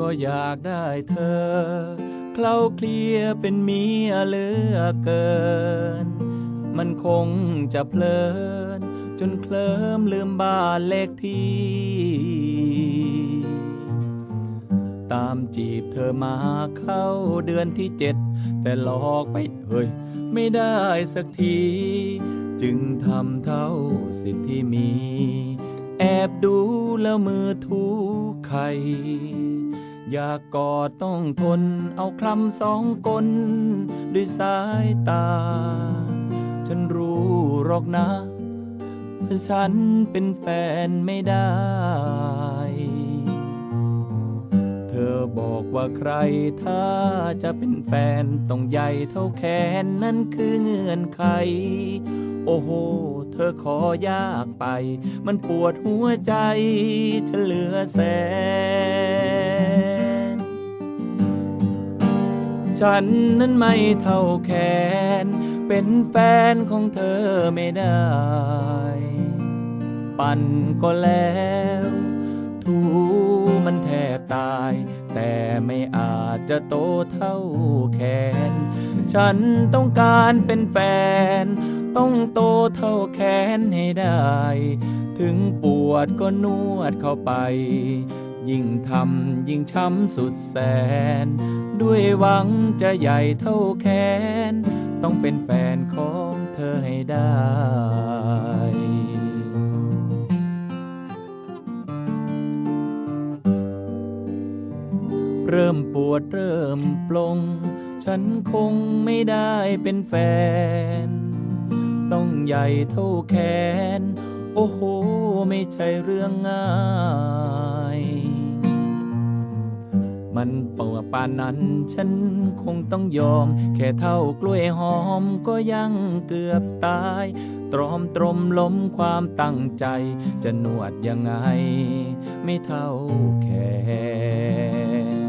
ก็อยากได้เธอ เคล้าเคลียเป็นเมียเหลือเกิน มันคงจะเพลิน จนเคลิ้มลืมบ้านเลขที่ ตามจีบเธอมาเข้าเดือนที่เจ็ด แต่หลอกไปเฮ้ยไม่ได้สักที จึงทำเท่าสิทธิ์ที่มี แอบดูแล้วมือทูไข่ อยากกอดต้องทน เอาคลำสองกลด้วยสายตา ฉันรู้หรอกนะว่าฉันเป็นแฟนไม่ได้ เธอบอกว่าใครถ้าจะเป็นแฟน ต้องใหญ่เท่าแขนนั่นคือเงื่อนไข โอ้โห เธอขอยากไป มันปวดหัวใจจะเหลือแสน ฉันนั้นไม่เท่าแขน เป็นแฟนของเธอไม่ได้ ปั่นก็แล้วถูมันแทบตาย แต่ไม่อาจจะโตเท่าแขน ฉันต้องการเป็นแฟน ต้องโตเท่าแขนให้ได้ ถึงปวดก็นวดเข้าไป ยิ่งทำยิ่งช้ำสุดแสน ด้วยหวังจะใหญ่เท่าแขน ต้องเป็นแฟนของเธอให้ได้เริ่มปวดเริ่มปลง ฉันคงไม่ได้เป็นแฟน ต้องใหญ่เท่าแขน โอ้โห ไม่ใช่เรื่องง่าย มันเปิดปานนั้น ฉันคงต้องยอม แค่เท่ากล้วยหอมก็ยังเกือบตาย ตรอมตรมล้มความตั้งใจ จะนวดยังไง ไม่เท่าแขน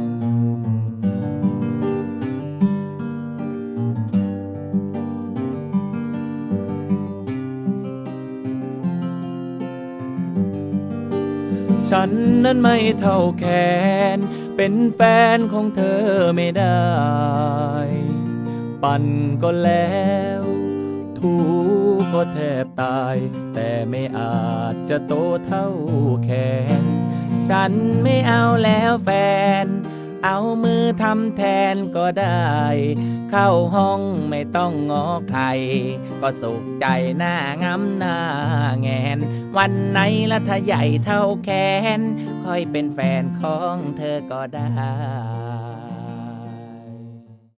ฉันนั้นไม่เท่าแขน เป็นแฟนของเธอไม่ได้ ปั่นก็แล้ว ถูก็แทบตาย แต่ไม่อาจจะโตเท่าแขน ฉันไม่เอาแล้วแฟน เอามือทำแทนก็ได้ เข้าห้องไม่ต้องงอใคร ก็สุขใจหน้างำหน้าแงน วันไหนละถ้าใหญ่เท่าแขน ค่อยเป็นแฟนของเธอก็ได้